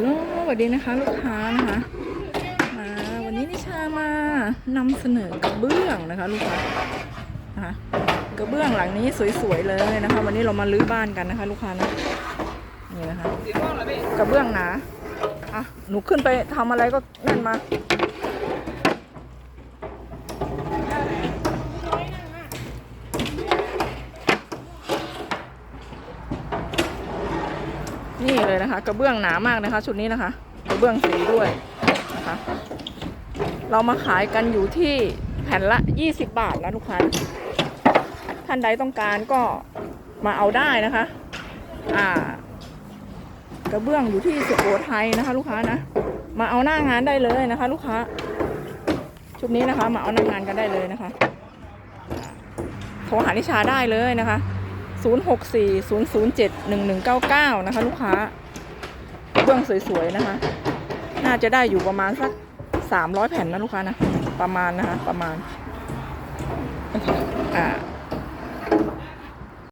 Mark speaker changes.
Speaker 1: ลโลสวัสดีนะคะลูกค้านะคะมาวันนี้นิชามานำเสนอกระเบื้องนะคะลูกค้านะคะกระเบื้องหลังนี้สวยๆเลยนะคะ วันนี้เรามาลื้อบ้านกันนะคะ ลูกค้านะนี่นะคะกระเบื้องหนาอะหนูขึ้นไปทำอะไรก็นั่นมา นี่เลยนะคะ กระเบื้องหนามากนะคะ ชุดนี้นะคะ กระเบื้องสีด้วยนะคะ เรามาขายกันอยู่ที่แผ่นละ 20 บาทนะลูกค้าท่านใดต้องการก็มาเอาได้นะคะ อ่ากระเบื้องอยู่ที่สุโขทัยนะคะ ลูกค้านะ มาเอาหน้างานได้เลยนะคะ ลูกค้า ชุดนี้นะคะ มาเอาหน้างานกันได้เลยนะคะโทรหานิชาได้เลยนะคะ 0640071199 นะคะ ลูกค้าเบื้องสวยๆนะคะ น่าจะได้อยู่ประมาณสัก 300 แผ่นนะลูกค้านะ ประมาณนะคะ ประมาณอ่า